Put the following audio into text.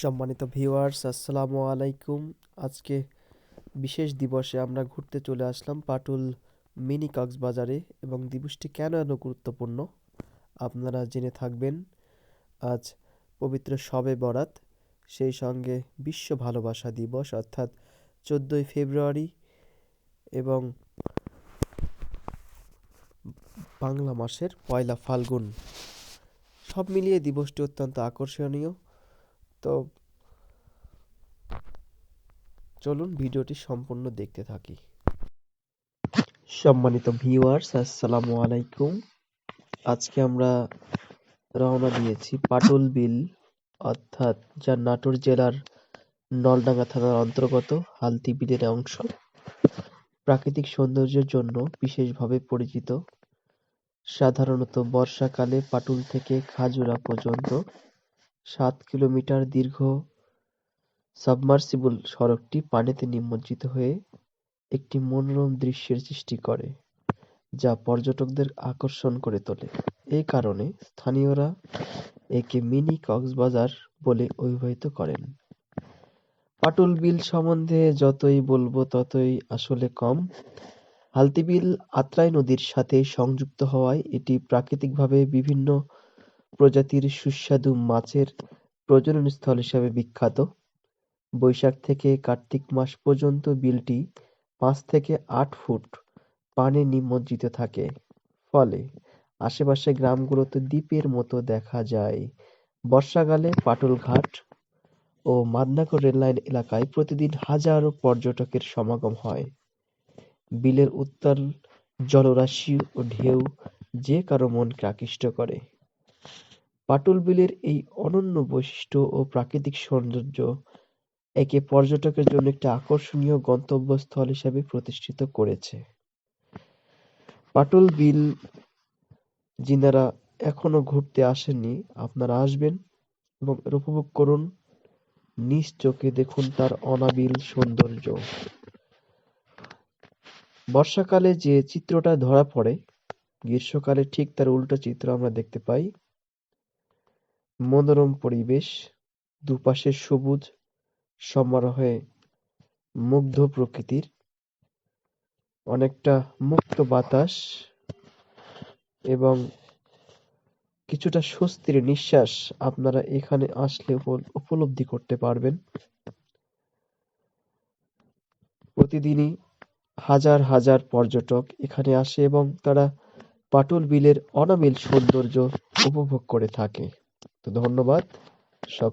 সম্মানিত ভিউয়ার্স আসসালামু আলাইকুম। আজকে বিশেষ দিবসে আমরা ঘুরতে চলে আসলাম পাটুল মিনি কক্সবাজারে এবং দিবসটি কেন এত গুরুত্বপূর্ণ? আপনারা জেনে থাকবেন, আজ পবিত্র শবে বরাত, সেই সঙ্গে বিশ্ব ভালোবাসা দিবস, অর্থাৎ চোদ্দোই ফেব্রুয়ারি এবং বাংলা মাসের পয়লা ফাল্গুন। সব মিলিয়ে দিবসটি অত্যন্ত আকর্ষণীয়। তো চলুন ভিডিওটি সম্পূর্ণ দেখতে থাকি। সম্মানিত ভিউয়ার্স আসসালামু আলাইকুম। আজকে আমরা রওনা দিয়েছি পাটুল বিল অর্থাৎ যা নাটোর জেলার নলডাঙ্গা থানার অন্তর্গত হালতি বিলের অংশ। প্রাকৃতিক সৌন্দর্যের জন্য বিশেষভাবে পরিচিত। সাধারণত বর্ষাকালে পাটুল থেকে খাজুরা পর্যন্ত সাত কিলোমিটার দীর্ঘ সাবমার্সিবল সড়কটি পানিতে নিমজ্জিত হয়ে একটি মনোরম দৃশ্যের সৃষ্টি করে, যা পর্যটকদের আকর্ষণ করে তোলে। এই কারণে স্থানীয়রা একে মিনি কক্সবাজার বলে অভিহিত করেন। পাটুল বিল সম্বন্ধে যতই বলব ততই আসলে কম। হালতিবিল আত্রাই নদীর সাথে সংযুক্ত হওয়ায় এটি প্রাকৃতিকভাবে বিভিন্ন প্রজাতির সুস্বাদু মাছের প্রজননস্থল হিসেবে বিখ্যাত। বৈশাখ থেকে কার্তিক মাস পর্যন্ত বিলটি পাঁচ থেকে আট ফুট পানি নিমজ্জিত থাকে। ফলে আশেপাশে গ্রামগুলোতে দ্বীপের মতো দেখা যায়। বর্ষাকালে পাটুল ঘাট ও মাদনাগর রেললাইন এলাকায় প্রতিদিন হাজারো পর্যটকের সমাগম হয়। বিলের উত্তাল জলরাশি ও ঢেউ যে কারও মনকে আকৃষ্ট করে। পাটুল বিলের এই অনন্য বৈশিষ্ট্য ও প্রাকৃতিক সৌন্দর্য একে পর্যটকের জন্য একটি আকর্ষণীয় গন্তব্যস্থল হিসেবে প্রতিষ্ঠিত করেছে। পাটুল বিল যিনারা এখনও ঘুরতে আসেননি, আপনারা আসবেন এবং এর উপভোগ করুন। নিজ চোখে দেখুন তার অনাবিল সৌন্দর্য। বর্ষাকালে যে চিত্রটা ধরা পড়ে, গ্রীষ্মকালে ঠিক তার উল্টো চিত্র আমরা দেখতে পাই। মনোরম পরিবেশ, দুপাশে সবুজ সমারোহে মুগ্ধ প্রকৃতির, অনেকটা মুক্ত বাতাস এবং কিছুটা স্বস্তির নিঃশ্বাস আপনারা এখানে আসলে উপলব্ধি করতে পারবেন। প্রতিদিনই হাজার হাজার পর্যটক এখানে আসে এবং তারা পাটুল বিলের অনাবিল সৌন্দর্য উপভোগ করে থাকে। তো ধন্যবাদ। সক